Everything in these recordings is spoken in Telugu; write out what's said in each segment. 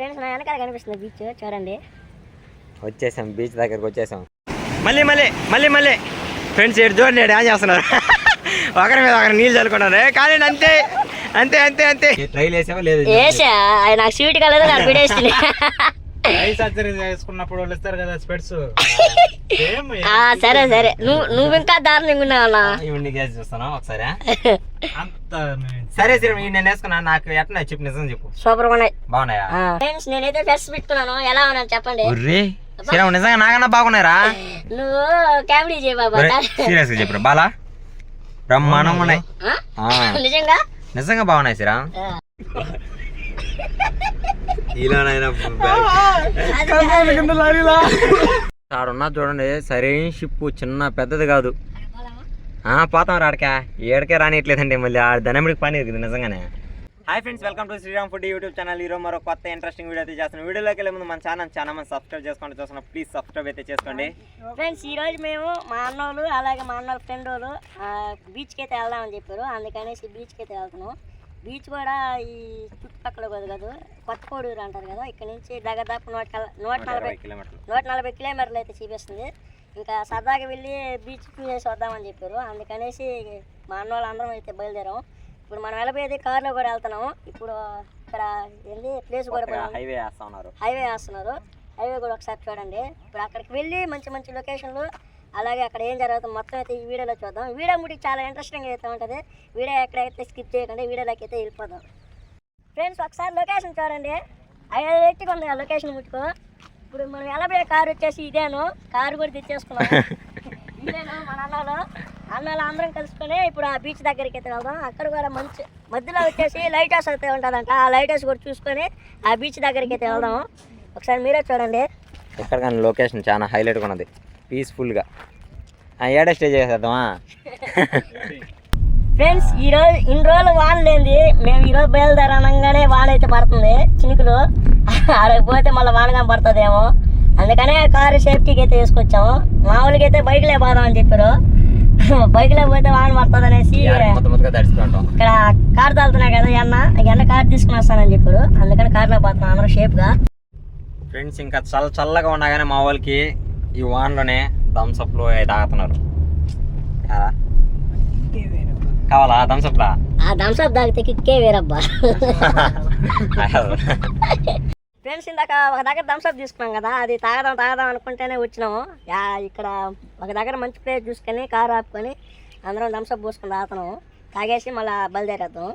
ఫ్రెండ్స్ నా వెనకాల కనిపిస్తుంది బీచ్ చూడండి. వచ్చేసాం బీచ్ దగ్గరకు వచ్చేసాం. మళ్ళీ మళ్ళీ మళ్ళీ మళ్ళీ. ఫ్రెండ్స్ ఇటు చూడండి ఈడు ఏం చేస్తున్నారు. ఒకరి మీద ఒకరి నీళ్ళు చల్లుకున్నారు ఏ, కానీ అంతే. అంతే అంతే అంతే. ట్రైల్ వేసావా లేదు? ఏసా అది నాకు స్వీట్ కలర్ నాకు బిడేస్తుంది ఐ సర్జరీ చేసుకున్నప్పుడు వాళ్ళు ఇస్తారు కదా స్పెట్స్. ఆ, సరే సరే. నువ్వు నువ్వు ఇంకా దారుణంగా ఉన్నావు? అన్న ఇవన్నీ గ్యాస్ చూస్తాను ఒకసారి? అంత సరే సరే నేను వేసుకున్నా. నాకు ఎట్లా చెప్పు నిజం చెప్పు. సూపర్ ఉన్నాయి. బాగున్నాయా? ఫ్రెండ్స్ నేనైతే ఫెస్ట్ పెట్టుకున్నాను. ఎలా ఉన్నాను చెప్పండి? ఉర్రే శ్రీరామ్ నిజంగా నాకన్నా బాగున్నారా నువ్వు కామెడీ చేయ బాబా. సీరియస్గా చెప్పు బాలా బ్రహ్మాండంగా ఉన్నాయి. నిజంగా? నిజంగా బాగున్నాయి శ్రీరామ్ సార్ చూడండి సరైన షిప్ చిన్న పెద్దది కాదు. పోతాం రాడికా ఏడకే రానియట్లేదండి మళ్ళీ. ఆ దనమిడికి పని ఎదుగుతుంది నిజంగానే. Hi friends welcome to Sriram food YouTube channel. ఈరోజు మరో కొత్త ఇంట్రెస్టింగ్ వీడియో అయితే చేస్తున్నాం. వీడియోలోకి వెళ్ళే ముందు మన ఛానల్ చాలా మంది సబ్స్క్రైబ్ చేసుకోండి చూస్తున్నా. ప్లీజ్ సబ్స్క్రైబ్ అయితే చేసుకోండి. ఫ్రెండ్స్ ఈ రోజు మేము మా అన్నోళ్ళు అలాగే మా అన్నోళ్ళ ఫ్రెండ్ వాళ్ళు బీచ్కి అయితే వెళ్దామని చెప్పారు. అందుకనేసి బీచ్కి అయితే వెళ్తున్నాం. బీచ్ కూడా ఈ చుట్టుపక్కల కాదు కాదు కొత్త కోడూరు అంటారు కదా ఇక్కడ నుంచి దాకా నూట నూట నలభై కిలోమీటర్లు. నూట నలభై కిలోమీటర్లు అయితే చూపిస్తుంది. ఇంకా సరదాగా వెళ్ళి బీచ్ చూసేసి వద్దామని చెప్పారు. అందుకనేసి మా అన్న వాళ్ళందరం అయితే బయలుదేరాం. ఇప్పుడు మనం వెళ్ళబోయేది కార్లో కూడా వెళ్తున్నాము ఇప్పుడు ఇక్కడ ఏంది ప్లేస్ కూడా. హైవే వేస్తా ఉన్నారు హైవే వేస్తున్నారు. హైవే కూడా ఒకసారి చూడండి. ఇప్పుడు అక్కడికి వెళ్ళి మంచి మంచి లొకేషన్లు అలాగే అక్కడ ఏం జరుగుతుంది మొత్తం అయితే ఈ వీడియోలో చూద్దాం. వీడియో ముడికి చాలా ఇంట్రెస్టింగ్ అయితే ఉంటుంది. వీడియో ఎక్కడైతే స్కిప్ చేయకుండా వీడియోలోకి అయితే వెళ్ళిపోదాం. ఫ్రెండ్స్ ఒకసారి లొకేషన్ చూడండి. ఐదు ఎట్టుకు ఉంది ఆ లొకేషన్ ముట్టుకో. ఇప్పుడు మనం వెళ్ళబోయే కారు వచ్చేసి ఇదేను. కారు కూడా తెచ్చేసుకున్నాం. ఇదేను మన అన్నలు. అన్నలు అందరం కలుసుకొని ఇప్పుడు ఆ బీచ్ దగ్గరికి అయితే వెళ్దాం. అక్కడ కూడా మంచి మధ్యలో వచ్చేసి లైట్ హౌస్ అయితే ఉంటుందంట. ఆ లైట్ హౌస్ కూడా చూసుకొని ఆ బీచ్ దగ్గరికి అయితే వెళ్దాం. ఒకసారి మీరే చూడండి. ఎక్కడ కానీ లొకేషన్ చాలా హైలైట్గా ఉన్నది. పీస్ఫుల్గా. ఏడే స్టే చేసేద్దామా? ఫ్రెండ్స్ ఈ రోజు ఇన్ని రోజులు వాన లేనిది మేము ఈ రోజు బయలుదేరనంగానే వాన అయితే పడుతుంది చినుకులు. ఆడకి పోతే మళ్ళీ వానగా పడుతుందేమో. అందుకనే కారు సేఫ్టీకి అయితే తీసుకొచ్చాము. మామూలుగా అయితే బైక్లే పోదాం అని చెప్పారు. బైక్లో పోతే వాన పడుతుంది అనేసి ఇక్కడ కార్ తోలుతున్నాయి కదా ఎన్న ఎన్న కార్ తీసుకుని వస్తానని చెప్పారు. అందుకని కార్లో పోతున్నాం అందరూ షేప్గా ఫ్రెండ్స్ ఇంకా చల్ల చల్లగా ఉన్నా కానీ మా వాళ్ళకి ఈ వాన్లోనే థమ్స్అప్లు అవి తాగుతున్నారు? కావాలా? థమ్స్అప్లా ఆ థమ్స్అప్ తాగితే కిక్కే వేరబ్బా. ఫ్రెండ్స్ ఇందాక ఒక దగ్గర థమ్స్అప్ తీసుకున్నాం కదా అది తాగదాం తాగదాం అనుకుంటేనే వచ్చినాము. యా ఇక్కడ ఒక దగ్గర మంచి ప్లేస్ చూసుకొని కారు ఆపుకొని అందరం థమ్స్అప్ పోసుకొని తాగుతున్నాము. తాగేసి మళ్ళీ బయలుదేరేద్దాం.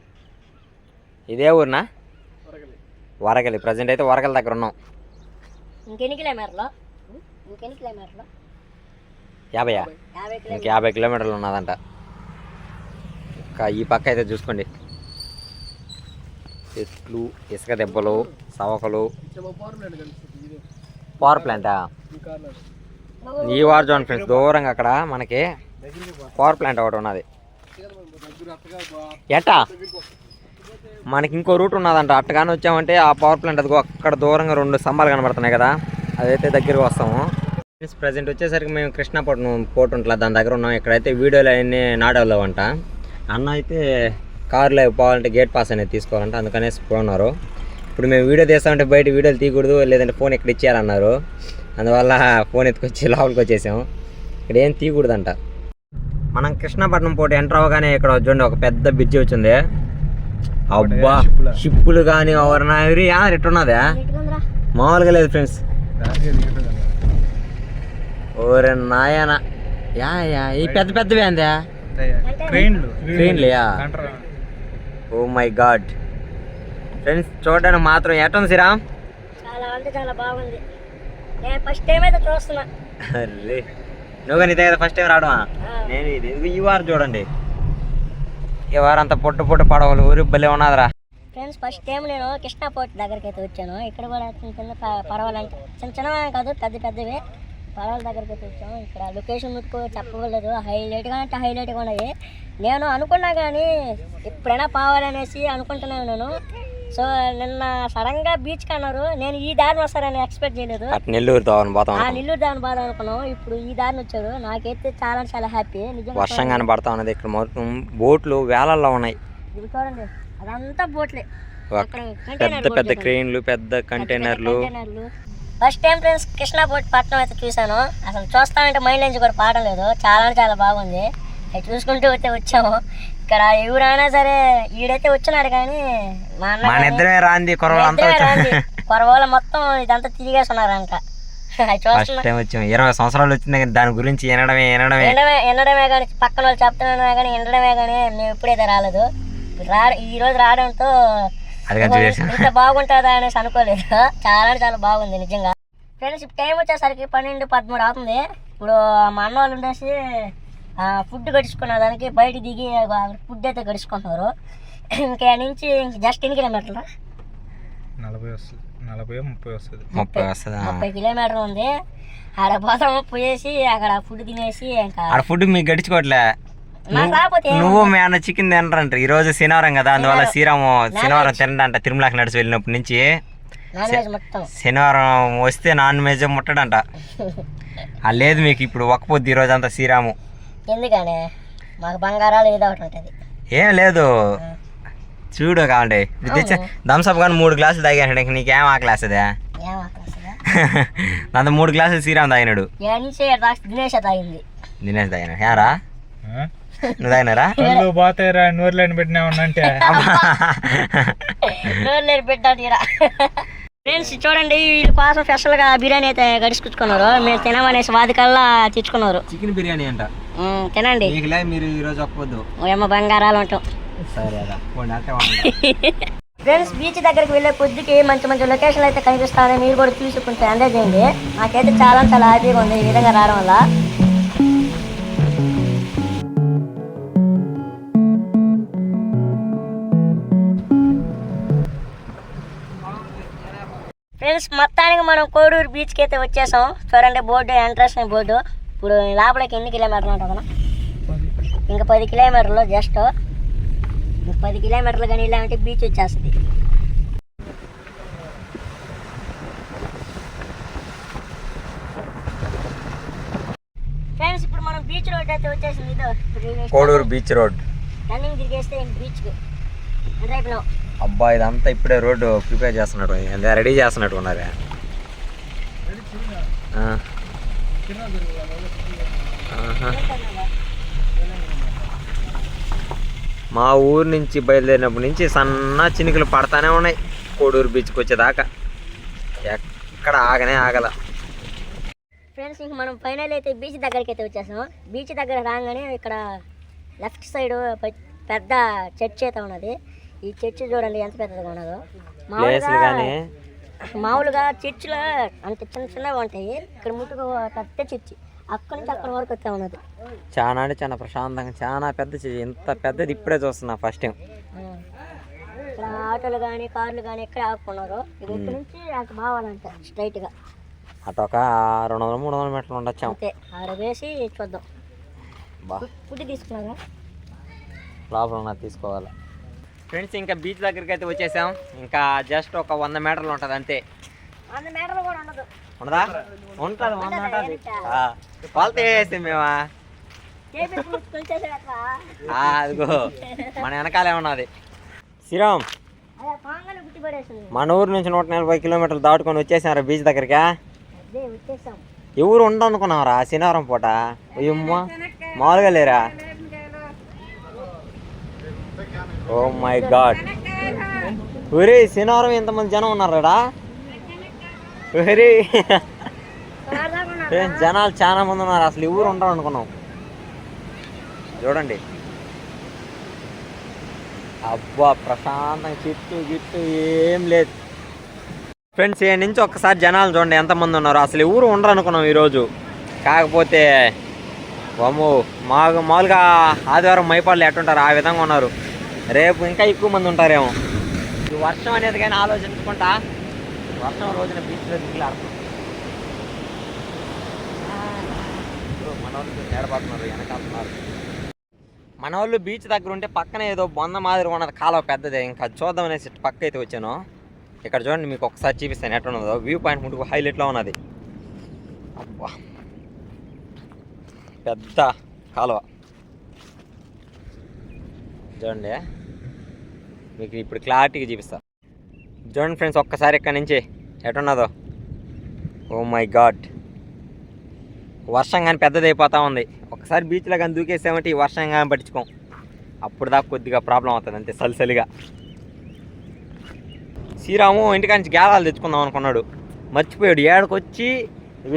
ఇదే ఊరినా? వరగలి. ప్రజెంట్ అయితే వరగల దగ్గర ఉన్నాం. ఇంకెన్ని కిలోమీటర్లు? ఇంకెన్ని కిలోమీటర్లు? యాభై ఇంక కిలోమీటర్లు యాభై కిలోమీటర్లు ఉన్నదంట. ఇంకా ఈ పక్క అయితే చూసుకోండి. చెట్లు ఇసుక దెబ్బలు సవకలు. పవర్ ప్లాంటా ఈ వార్ జోన్ ఫ్రెండ్స్ దూరంగా అక్కడ మనకి పవర్ ప్లాంట్ ఒకటి ఉన్నది. ఎట్టా? మనకి ఇంకో రూట్ ఉన్నదంట. అట్టగానే వచ్చామంటే ఆ పవర్ ప్లాంట్ అదిగో అక్కడ దూరంగా రెండు స్తంభాలు కనబడుతున్నాయి కదా. అదైతే దగ్గరికి వస్తాము. ప్రజెంట్ వచ్చేసరికి మేము కృష్ణాపట్నం పోర్ట్ ఉంటుంది దాని దగ్గర ఉన్నాం. ఇక్కడైతే వీడియోలు అవన్నీ నాడవలేవంట అన్న అయితే కార్లో పోవాలంటే గేట్ పాస్ అనేది తీసుకోవాలంటే అందుకనేసి పోన్నారు ఇప్పుడు మేము వీడియో తీస్తామంటే బయట వీడియోలు తీయకూడదు లేదంటే ఫోన్ ఇక్కడ ఇచ్చేయాలన్నారు. అందువల్ల ఫోన్ ఎత్తుకొచ్చి లోపలికి వచ్చేసాం ఇక్కడ ఏం తీయకూడదంట. మనం కృష్ణపట్నం పోటీ ఎంటర్ అవ్వగానే ఇక్కడ చూడండి ఒక పెద్ద బ్రిడ్జి వచ్చింది. అబ్బా షిప్పులు కానీ ఎవరన్నా ఎట్టున్నదా ఎటుకుందిరా? మామూలుగా లేదు ఫ్రెండ్స్ ఓరే నాయన. యా యా ఈ పెద్ద పెద్దవి అందా ట్రైన్లయా ఓ మై గాడ్. ఫ్రెండ్స్ చూడడానికి మాత్రం ఎట్టుంది సిరా చాలా అంటే చాలా బాగుంది. నేను ఫస్ట్ టైం అయితే చూస్తున్నా. అరే నువ్వు కానీ ఇదే కదా ఫస్ట్ టైం రావడమా. నేను ఇది ఈ వారం చూడండి. ఈ వారం అంత పొట్టు పొట్టు పడవలు ఊరి భలే ఉన్నదిరా. ఫ్రెండ్స్ ఫస్ట్ టైం నేను కృష్ణా పోర్ట్ దగ్గరికి అయితే వచ్చాను. ఇక్కడ కూడా చిన్న చిన్న ప- పడవలంటే చిన్న చిన్నవే కాదు పెద్ద పెద్దవి. పడవల దగ్గరికి అయితే వచ్చాము. ఇక్కడ లొకేషన్ ముట్టుకో చెప్పగలదు హైలైట్గా అంటే హైలైట్గా ఉన్నాయి నేను అనుకున్నా కానీ ఎప్పుడైనా పోవాలనేసి అనుకుంటున్నాను నేను. సో నిన్న సడన్గా బీచ్కి అన్నారు. నేను ఈ దారిని వస్తారని ఎక్స్పెక్ట్ చేయలేదు. అటు నెల్లూరు తోవని పోతాం ఆ నెల్లూరు దాని బాధ అనుకున్నాం. ఇప్పుడు ఈ దారిని వచ్చారు. నాకైతే చాలా చాలా హ్యాపీ నిజంగా వర్షంగానే పడతా ఉన్నది. ఇక్కడ మొత్తం బోట్లు వేలల్లో ఉన్నాయి. చూడండి. అదంతా బోట్లే. పెద్ద కంటైనర్ పెద్ద క్రెయిన్లు పెద్ద కంటైనర్లు ఫస్ట్ టైం ఫ్రెండ్స్ కృష్ణాపూర్ పట్నం అయితే చూశాను. అసలు చూస్తామంటే మైండ్ నుంచి కూడా పాడడం లేదు. చాలా అంటే చాలా బాగుంది. అది చూసుకుంటూ అయితే వచ్చాము. ఇక్కడ ఎవరైనా సరే ఈడైతే వచ్చినాడు కానీ మా అన్న రాంది. కొరవాళ్ళు మొత్తం ఇదంతా తిరిగేస్తున్నారంట అది ఫస్ట్ చూస్తున్నా టైం వచ్చాం ఇరవై సంవత్సరాలు వచ్చింది కానీ దాని గురించి వినడమే వినడమే. ఎండడమే కానీ పక్కన వాళ్ళు చెప్తున్నా కానీ ఎండడమే కానీ మేము ఎప్పుడైతే రాలేదు. రా ఈ రోజు రావడంతో ఇంత బాగుంటుందా అనేసి అనుకోలేదు. చాలా అంటే చాలా బాగుంది నిజంగా. ఫ్రెండ్స్ ఇప్పుడు టైం వచ్చేసరికి పన్నెండు పదమూడు అవుతుంది. ఇప్పుడు మా అన్న వాళ్ళు ఉండేసి ఫుడ్ గడుచుకున్న దానికి బయట దిగి ఫుడ్ అయితే గడుచుకుంటున్నారు. ఇంకా నుంచి ఇంక జస్ట్ ఎన్ని కిలోమీటర్లు? నలభై వస్తుంది. నలభై ముప్పై వస్తుంది. ముప్పై వస్తుందా? ముప్పై కిలోమీటర్లు ఉంది. ఆడ పోతాము పోయేసి అక్కడ ఫుడ్ తినేసి ఇంకా ఆడ ఫుడ్ మీకు గడిచుకోవట్లే? నువ్వు మీ అన్న చికెన్ తినరంట ఈ రోజు శనివారం కదా అందువల్ల శ్రీరాము శనివారం తినడంట తిరుమలకి నడిచి వెళ్ళినప్పటి నుంచి. నాన్ వెజ్ మొత్తం. శనివారం వస్తే నాన్ వెజ్ ముట్టడంట. ఆ లేదు మీకు ఇప్పుడు ఒక్క పొద్దు ఈ రోజు అంతా శ్రీరాము. ఎందుకని? మాకు బంగారాలు ఏదో ఒకటి ఉంటుంది. ఏం లేదు. చూడు కావండి. ఇప్పుడు తెచ్చా థమ్స్అప్ కానీ మూడు గ్లాసులు తాగాడు ఇంక నీకేం ఆ క్లాస్ అదే అంత మూడు గ్లాసులు శ్రీరామ్ తాగినాడు. దినేష్ తాగింది. దినేష్ తాగినాడు. యారా? నువ్వు తాగినారా కళ్ళు పోతాయిరా నూరులేని పెట్టినామన్నంటే నోరు ఫ్రెండ్స్ చూడండి వీళ్ళ కోసం స్పెషల్గా బిర్యానీ అయితే గడుచుకున్నారు మేము తినమనేసి వాదికల్లా తెచ్చుకున్నారు. చికెన్ బిర్యానీ అంట. తినండి. మీరు ఈ రోజు ఒక్క పొద్దు ఏమో బంగారాలు ఉంటాం సరే. ఫ్రెండ్స్ బీచ్ దగ్గరికి వెళ్ళే కొద్దికి మంచి మంచి లొకేషన్లు అయితే కనిపిస్తాయని మీరు కూడా చూసి కొంచెం ఎంజాయ్ చేయండి. నాకైతే చాలా చాలా హ్యాపీగా ఉంది. ఈ విధంగా రావడం వల్ల. ఫ్రెండ్స్ మొత్తానికి మనం కోడూరు బీచ్కి అయితే వచ్చేసాం. చూడండి బోర్డు ఎంట్రన్స్ బోర్డు ఇప్పుడు లోపలికి ఎన్ని కిలోమీటర్లు ఉంటుంది ఇంకా పది కిలోమీటర్లు జస్ట్ ఇంకా పది కిలోమీటర్లు కానీ వెళ్ళామంటే బీచ్ వచ్చేస్తుంది. ఫ్రెండ్స్ ఇప్పుడు మనం బీచ్ రోడ్ అయితే వచ్చేసింది. ఇదో కోడూరు బీచ్ రోడ్ రన్నింగ్ తిరిగేస్తే బీచ్కి అయిపోయినావు అబ్బా ఇదంతా ఇప్పుడే రోడ్డు ప్రిపేర్ చేస్తున్నట్టు రెడీ చేస్తున్నట్టు ఉన్నారే. మా ఊరు నుంచి బయలుదేరినప్పటి నుంచి సన్న చినుకులు పడతానే ఉన్నాయి. కోడూరు బీచ్కి వచ్చేదాకా. ఎక్కడ ఆగనే ఆగల. ఫ్రెండ్స్ ఇంక మనం ఫైనల్ అయితే బీచ్ దగ్గరికి అయితే వచ్చేసాం బీచ్ దగ్గర రాగానే ఇక్కడ లెఫ్ట్ సైడ్ పెద్ద చర్చ్ అయితే ఉన్నది. ఈ చర్చ్ చూడండి ఎంత పెద్దగా ఉన్నదో. ప్లేస్లు కానీ. మామూలుగా చర్చిలో అంత చిన్న చిన్నగా ఉంటాయి. ఇక్కడ ముట్టుకు పెద్ద చర్చి. అక్కడి నుంచి అక్కడి వరకు వస్తే ఉన్నది. చాలా అంటే చాలా ప్రశాంతంగా చాలా పెద్ద చే- ఇంత పెద్దది ఇప్పుడే చూస్తున్నా ఫస్ట్ టైం. ఇక్కడ ఆటోలు కానీ కార్లు కానీ ఎక్కడ ఆపుకున్నారు. ఇది ఇక్కడ నుంచి అటు బావాలంట స్ట్రైట్గా అటు ఒక రెండు వందల మూడు వందల మీటర్లు ఉండొచ్చాం. అంతే. ఆడ వేసి చూద్దాం. బా. ఫుడ్ తీసుకున్నారా? లోపల ఉన్నది తీసుకోవాలి. ఫ్రెండ్స్ ఇంకా బీచ్ దగ్గరికి అయితే వచ్చేసాం. ఇంకా జస్ట్ ఒక వంద మీటర్లు ఉంటుంది అంతే. మీటర్లు ఉండదు. ఉంటుంది వంద ఉంటుంది వాళ్ళతో వేసాం మేమా? అదిగో మన వెనకాలే ఉన్నది. శ్రీరామ్ మన ఊరు నుంచి నూట నలభై కిలోమీటర్లు దాటుకొని వచ్చేసారా బీచ్ దగ్గరికి? ఎవరు ఉండనుకున్నారా? శనివారం పూట? మామూలుగా లేరా? ఓ మై గాడ్ ఒరే శనివారం ఎంతమంది జనం ఉన్నారా? ఒరే జనాలు చాలా మంది ఉన్నారు? అసలు ఎవరు ఉండరు అనుకున్నాం. చూడండి. అబ్బా ప్రశాంతంగా చెట్టు గిట్టు ఏం లేదు. ఫ్రెండ్స్ ఏ నుంచి ఒక్కసారి జనాలు చూడండి ఎంతమంది ఉన్నారు? అసలు ఎవరు ఉండరు అనుకున్నాం ఈరోజు. కాకపోతే వమ్ము మాకు మామూలుగా ఆదివారం మైపాళ్ళు ఎట్టుంటారు? ఆ విధంగా ఉన్నారు. రేపు ఇంకా ఎక్కువ మంది ఉంటారేమో. ఈ వర్షం అనేది కానీ ఆలోచించుకుంటా. వర్షం రోజున బీచ్లో దిగులాడుతాం మన వాళ్ళు వెనకాడుతున్నారు. మన వాళ్ళు బీచ్ దగ్గర ఉంటే పక్కన ఏదో బొంద మాదిరి ఉన్నది కాలువ పెద్దదే. ఇంకా చూద్దాం అనేసి పక్క అయితే వచ్చాను. ఇక్కడ చూడండి మీకు ఒకసారి చూపిస్తాను ఎట్లా ఉన్నదో. వ్యూ పాయింట్ ముట్టుకు హైలైట్లో ఉన్నది. అబ్బా. పెద్ద కాలువ. చూడండి. మీకు ఇప్పుడు క్లారిటీగా చూపిస్తా. చూడండి ఫ్రెండ్స్ ఒక్కసారి ఇక్కడ నుంచి ఎటున్నదో. ఓ మై గాడ్. వర్షం కానీ పెద్దది అయిపోతా ఉంది ఒకసారి బీచ్లో కానీ దూకేసామంటే ఈ వర్షం కానీ పట్టించుకోం. అప్పుడు దాకా కొద్దిగా ప్రాబ్లం అవుతుంది అంతే సలిసలిగా. శ్రీరాము ఇంటికాడ నుంచి గేలాలు తెచ్చుకుందాం అనుకున్నాడు. మర్చిపోయాడు. ఏడకి వచ్చి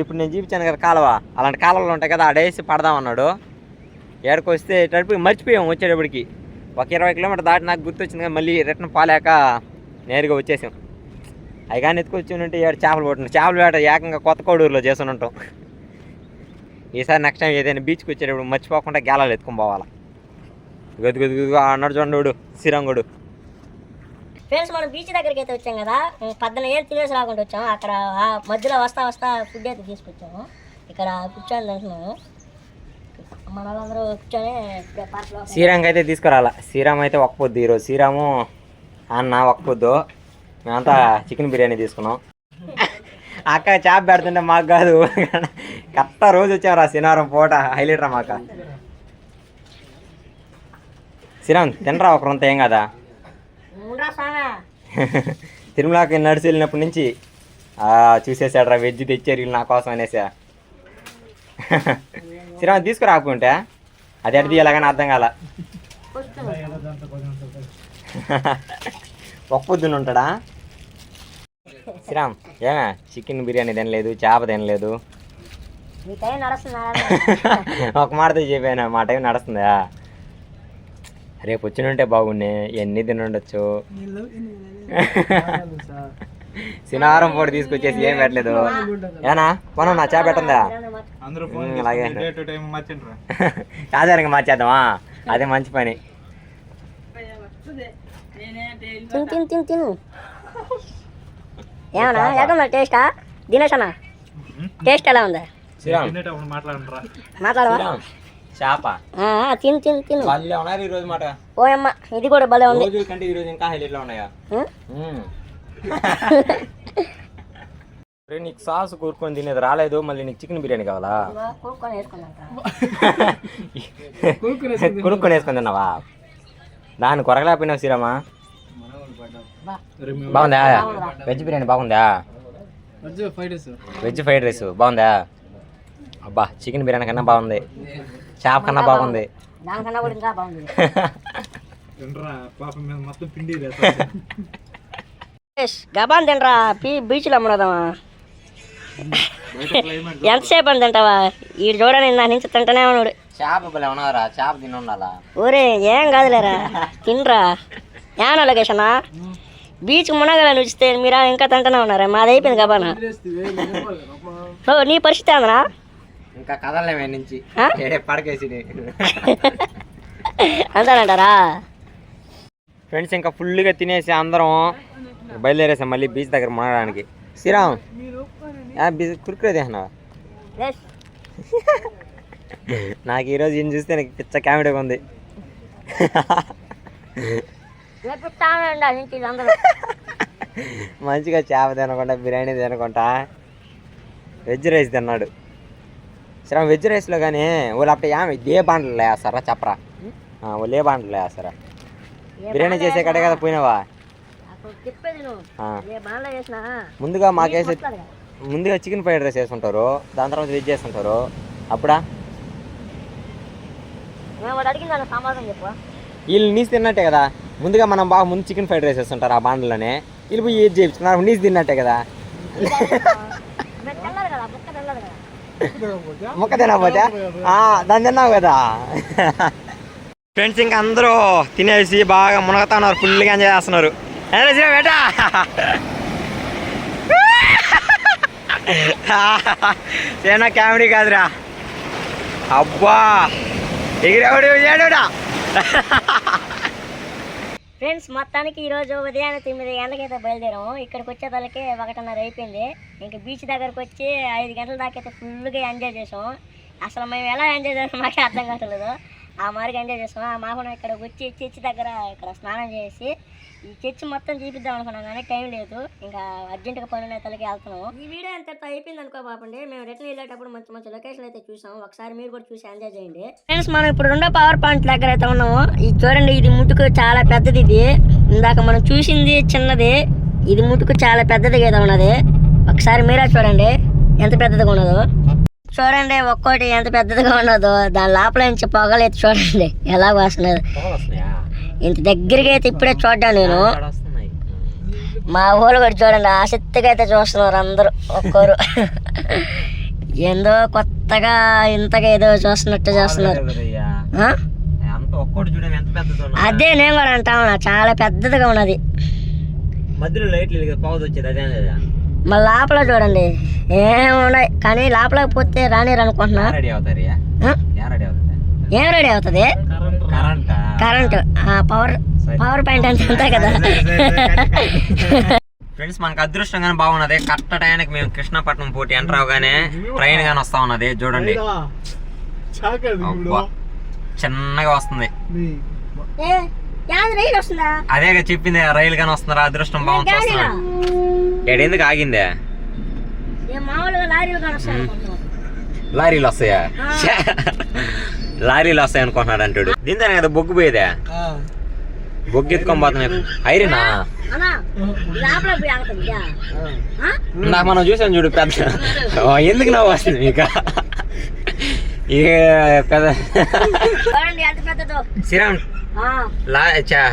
ఇప్పుడు నేను చూపించాను కదా కాలువ. అలాంటి కాలువలు ఉంటాయి కదా ఆడేసి పడదాం అన్నాడు. ఏడకి వస్తే తడిపి మర్చిపోయాం వచ్చేటప్పటికి. ఒక ఇరవై కిలోమీటర్ దాటి నాకు గుర్తొచ్చింది కానీ మళ్ళీ రిటర్న్ పోలేక నేరుగా వచ్చేసాం. అవి కానీ ఎత్తుకొచ్చి ఉంటే ఏడు చేపలు పట్టిన చేపలు వేట ఏకంగా కొత్త కోడూరులో చేసి ఉంటాం. ఈసారి నెక్స్ట్ టైం ఏదైనా బీచ్కి వచ్చేటప్పుడు మర్చిపోకుండా గేలాలు ఎత్తుకొని పోవాలా. గదు గదు గదు అన్నాడు చూడండి శ్రీరంగుడు. ఫ్రెండ్స్ మనం బీచ్ దగ్గరికి అయితే వచ్చాం కదా ఉం, పద్దెనిమిది ఏళ్ళు తినేసి రాకుండా వచ్చాము అక్కడ ఆ మధ్యలో వస్తా వస్తా ఫుడ్ అయితే తీసుకొచ్చాము. ఇక్కడ కూర్చొని తింటున్నాము కూర్చొని శ్రీరామ్ అయితే తీసుకురాలా. శ్రీరామ్ అయితే ఒక్కపోద్దు ఈరోజు. శ్రీరాము అన్న ఒక్కపోద్దు. మేమంతా చికెన్ బిర్యానీ తీసుకున్నాం. అక్క చేప పెడుతుంటే మాకు కాదు. కరెక్ట్ రోజు వచ్చాం రా శనివారం పూట. హైలైట్ రా మాక. శ్రీరామ్ తినరా ఒకరంతా ఏం కదా? తిరుమలకి నడిచి వెళ్ళినప్పటి నుంచి చూసేసాడు రా వెజ్ తెచ్చారు వీళ్ళు నా కోసం అనేసా. శ్రీరామ్ తీసుకురాకుంటే అది ఎడ తీయాలని అర్థం కాల ఒక్క పొద్దున ఉంటాడా శ్రీరామ్ ఏమే చికెన్ బిర్యానీ తినలేదు చేప తినలేదు ఒక మాటతో చెప్పాను మా టైం నడుస్తుందా రేపు వచ్చినుంటే బాగుండే ఎన్ని తినుండొచ్చు శనివారం పూట తీసుకొచ్చేసి ఏం పెట్టలేదు. ఏనా? మనం నా చేప పెట్టందా అందరూ ఫోన్ ఉమ్, అలాగే. ఆధారంగా మార్చేద్దామా? అదే మంచి పని. తిను తిను తిను తిను. ఏమన్నా? ఎలా టేస్టా? దినేష్ అన్న? టేస్ట్ ఎలా ఉంది? మాట్లాడవా? చేప. ఆ, తిను తిను తిను. వాళ్ళు ఉన్నారు ఈ రోజు మాట? ఓయమ్మ ఇది కూడా భలే ఉంది. రోజు కంటే ఈ రోజు ఇంకా హైలైట్లో ఉన్నాయా? ఉం? మ్మ్. రే నీకు సాస్ కూరుకొని తినేది రాలేదు మళ్ళీ నీకు చికెన్ బిర్యానీ కావాలా? కొనుక్కొని వేసుకొని తిన్నావా? దాన్ని కొరగలేకపోయినావు శ్రీరామా. బాగుందా? వెజ్ బిర్యానీ బాగుందా? Veg fried rice. బాగుందా? అబ్బా చికెన్ బిర్యానీ కన్నా బాగుంది. చేప కన్నా బాగుంది. దానికన్నా కూడా ఇంకా బాగుంది. పాపం మీద మొత్తం పిండి గబాన్ తినరా? పీ బీచ్లో అమ్మడదామా? ఎంతసేపు అని తింటావా? ఈ చూడని నా నుంచి తింటానే ఉన్నాడు. చేప ఉన్నారా చేప తిని ఉండాలా? ఊరే ఏం కాదులేరా తినరా? ఏమన్నా లొకేషన్? బీచ్ మునగల చూస్తే మీరు ఇంకా తింటూనే ఉన్నారా? మాది అయిపోయింది గబానా. ఓ నీ పరిస్థితి ఏందనా ఇంకా కదలలేమే నుంచి. పడకేసి అంటానంటారా ఫ్రెండ్స్ ఇంకా ఫుల్గా తినేసి అందరం బయలుదేరేసాం మళ్ళీ బీచ్ దగ్గర మునగడానికి. శ్రీరామ్ కురుకురే తిన్నావా నాకు ఈరోజు ఈయన చూస్తే నాకు పిచ్చ కామెడీగా ఉంది. మంచిగా చేప తినకుండా బిర్యానీ తినకుండా వెజ్ రైస్ తిన్నాడు. సరే వెజ్ రైస్లో కానీ వాళ్ళు అప్పుడు ఏమి ఏ బాండ్లు వేస్తారా చెప్పరా? వాళ్ళు ఏ బాండ్లు వేస్తారా బిర్యానీ చేసే కడే కదా పోయినావా? ముందుగా మాకేసి. ముందుగా చికెన్ ఫ్రైడ్ రైస్ వేసుకుంటారు. దాని తర్వాత వెజ్ చేసుకుంటారు అప్పుడా? వీళ్ళు నీసు తిన్నట్టే కదా. ముందుగా మనం బాగా ముందు చికెన్ ఫ్రైడ్ రైస్ వేస్తుంటారు ఆ బాండ్లోనే వీళ్ళు పోయి ఏది చేయించుకున్నారు నీసు తిన్నట్టే కదా. మొక్క తినకపోతే? ఆ, దాన్ని తిన్నావు కదా. ఫ్రెండ్స్ ఇంకా అందరూ తినేసి బాగా మునగతున్నారు ఫుల్గా ఎంజాయ్ చేస్తున్నారు. ఏరా శ్రీ బేటా? సేనా కామెడీ కాదురా. అబ్బా ఎగిరేవాడు చేయడా ఫ్రెండ్స్ మొత్తానికి ఈరోజు ఉదయాన్నే తొమ్మిది గంటలకైతే బయలుదేరాము. ఇక్కడికి వచ్చేదానికి ఒకటిన్నర అయిపోయింది. ఇంకా బీచ్ దగ్గరకు వచ్చి ఐదు గంటల దాకా అయితే ఫుల్గా ఎంజాయ్ చేసాం అసలు మేము ఎలా ఎంజాయ్ చేసాం మాకే అర్థం కావట్లేదు. ఆ మారికి ఎంజాయ్ చేసాం ఆ మాకు ఇక్కడికి వచ్చి చర్చి దగ్గర ఇక్కడ స్నానం చేసి ఈ చర్చి మొత్తం చూపిద్దాం అనుకున్నాం కానీ టైం లేదు. ఇంకా అర్జెంటుగా పనులు తలకి వెళ్తున్నాము ఈ వీడియో ఎంత అయిపోయింది అనుకో బాపండి. మేము రిటర్న్ వెళ్ళేటప్పుడు మంచి మంచి లొకేషన్ అయితే చూసాం. ఒకసారి మీరు కూడా చూసి ఎంజాయ్ చేయండి. ఫ్రెండ్స్ మనం ఇప్పుడు రెండో పవర్ పాయింట్ దగ్గర అయితే ఉన్నాము. ఇది చూడండి ఇది ముట్టుకు చాలా పెద్దది ఇది. ఇందాక మనం చూసింది చిన్నది. ఇది ముట్టుకు చాలా పెద్దదిగా ఏదో ఉన్నది. ఒకసారి మీరే చూడండి ఎంత పెద్దదిగా ఉన్నదో. చూడండి ఒక్కోటి ఎంత పెద్దదిగా ఉన్నదో దాని లోపల నుంచి పొగలేదు చూడండి. ఎలా వస్తున్నది పొగలు ఇంత దగ్గరికి అయితే ఇప్పుడే చూడ్డా నేను. మా ఊళ్ళు కూడా చూడండి ఆసక్తిగా అయితే చూస్తున్నారు అందరూ ఒక్కరు. ఏందో కొత్తగా ఇంతగా ఏదో చూస్తున్నట్టు చూస్తున్నారు. అదే నేను కూడా అంటా ఉన్నా చాలా పెద్దదిగా ఉన్నది. మధ్యలో లైట్లు పౌజ్ వచ్చేది అదే లేదా మా లోపల చూడండి ఏమున్నాయి కానీ లోపలికి పోతే రానిరు అనుకుంటున్నా ఏం రెడీ అవుతుంది? Current? Current. Power power point అంటే కదా. ఫ్రెండ్స్ మనకు అదృష్టంగానే బాగున్నది. కరెక్ట్ టైంకి మేము కృష్ణపట్నం పోటీ ఎంటర్ అవగానే ట్రైన్ గాని వస్తా ఉన్నది. చూడండి. చిన్నగా వస్తుంది. రైలు వస్తుందా? అదే చెప్పింది రైలు గాని వస్తున్నారా అదృష్టం బాగుంది గాడిలో? వస్తున్నాడు ఏడు ఎందుకు ఆగిందే? లారీలు కానీ వస్తాయి. లారీలు వస్తాయా అనుకుంటున్నాడు అంటాడు. దీంతో కదా బొగ్గు పోయేదే? బొగ్గు ఎత్తుకొని పోతున్నాయి. ఐరినా నాకు మనం చూసాం చూడు పెద్ద ఓ, ఎందుకు నవ్వు వస్తుంది మీకు ఇక పెద్ద శ్రీరామ్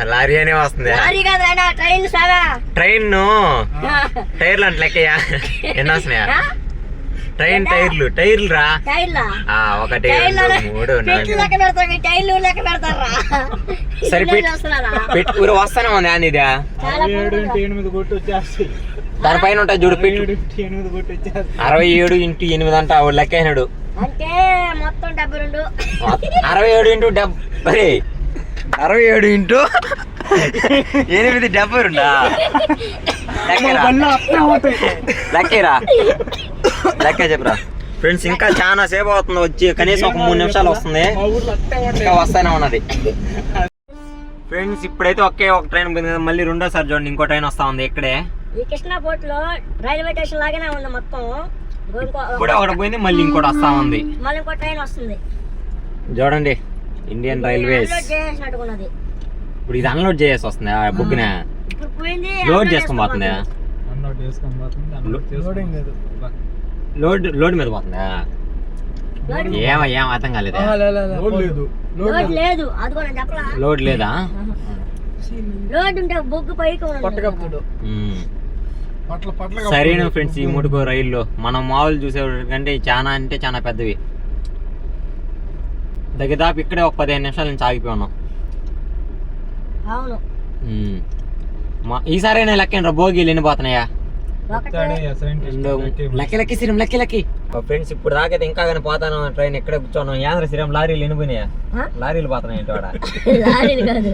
లారీ అనే వస్తుంది. ట్రైన్ టైర్లు అంటే లెక్కయ్యా. ఎన్ని వస్తున్నాయా? ట్రైన్ టైర్లు టైర్లు రా టైర్లా? ఆ, ఒకటి మూడు సరే? పెట్టి వస్తానే ఉంది అని ఇదా? దానిపైన ఉంటాయి చూడు పెట్టు అరవై ఏడు ఇంటూ ఎనిమిది అంట లెక్క అయినాడు. అంటే మొత్తం డెబ్బై రెండు. అరవై ఏడు ఇంటూ డెబ్బై అరవై ఏడు ఇంటూ ఎనిమిది డెబ్బై రెండా. లెక్కరా? లెక్క చెప్పరా? ఫ్రెండ్స్ ఇంకా చాలా సేపు అవుతుంది. వచ్చి కనీసం ఒక మూడు నిమిషాలు వస్తుంది. ఇంకా వస్తానే ఉన్నది. ఫ్రెండ్స్ ఇప్పుడైతే ఒకే ఒక ట్రైన్ పోయింది కదా మళ్ళీ రెండోసారి చూడండి ఇంకో ట్రైన్ వస్తా ఉంది ఇక్కడే. ఈ కృష్ణాపోర్ట్లో రైల్వే స్టేషన్ లాగానే ఉంది మొత్తం. ఇప్పుడే ఒకటి పోయింది మళ్ళీ ఇంకోటి వస్తా ఉంది. మళ్ళీ ఇంకో ట్రైన్ వస్తుంది. చూడండి. ఇండియన్ రైల్వేస్ ఇప్పుడు ఇది అన్లోడ్ చేసి వస్తుంది ఆ ఇప్పుడు పోయింది లోడ్ అన్లోడ్ చేసుకొని పోతుందా? లోడ్ లోడ్ మీద పోతుందా? ఏమ ఏం అర్థం కాలేదా. లోడ్ లేదు. లోడ్ లేదు. ఉంటే బొగ్గు పైకి సరైన ఫ్రెండ్స్ ఈ ముటుకు రైల్లో. మనం మామూలు చూసే కంటే చాలా అంటే చాలా పెద్దవి. దగ్గర దాపు ఇక్కడే ఒక పదిహేను నిమిషాల నుంచి ఆగిపోయి ఉన్నాం. అవును. మా ఈసారి నేను లెక్క భోగిలు ఎన్నిపోతున్నాయా లెక్క లెక్కి సిరం లెక్కి లెక్కి. ఫ్రెండ్స్ ఇప్పుడు దాకైతే ఇంకా కానీ పోతాను ట్రైన్ ఎక్కడ కూర్చోను. యాంధ్ర సిరం లారీలు ఎనిపోయినాయా? లారీలు పోతున్నాయి ఏంటి వాడ? లారీలు కాదు.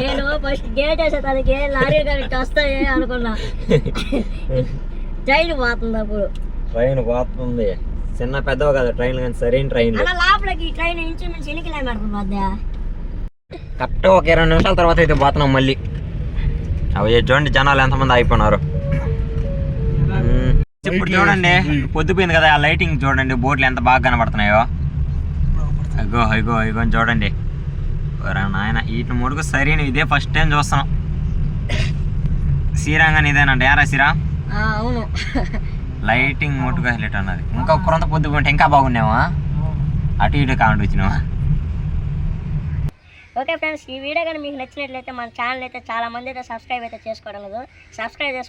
నేను ఫస్ట్ గేట్ వేసేదానికి లారీలు కానీ ఇటు వస్తాయి అనుకున్నా. ట్రైన్ పోతుంది అప్పుడు. ట్రైన్ పోతుంది. చిన్న పెద్దవి కదా ట్రైన్లు కానీ సరైన ట్రైన్లు. అలా లోపలికి ఈ ట్రైన్ ఇంచుమించు ఎన్ని కిలోమీటర్లు మధ్య కరెక్ట్ ఒక ఇరవై నిమిషాల తర్వాత అయితే పోతున్నాం మళ్ళీ. అవి చూడండి జనాలు ఎంతమంది అయిపోయినారు. ఇప్పుడు చూడండి పొద్దుపోయింది కదా ఆ లైటింగ్ చూడండి బోట్లు ఎంత బాగా కనబడుతున్నాయో. అగో అగో అగో అని చూడండి. నాయన వీటి ముడుకు సరైన ఇదే ఫస్ట్ టైం చూస్తున్నాం. శ్రీరంగన్ ఇదేనండి యారా శ్రీరా ఆ, అవును. లైటింగ్ మోటుగా హైలైట్ అన్నది. ఇంకా కొంత పొద్దుకుంటే ఇంకా బాగున్నావా? అటు ఇటు కామెంట్ వచ్చినావా? ఓకే ఫ్రెండ్స్ ఈ వీడియో కానీ మీకు నచ్చినట్లయితే మన ఛానల్ అయితే చాలా మంది అయితే సబ్స్క్రైబ్ అయితే చేసుకోవడం లేదు. సబ్స్క్రైబ్ చేసుకో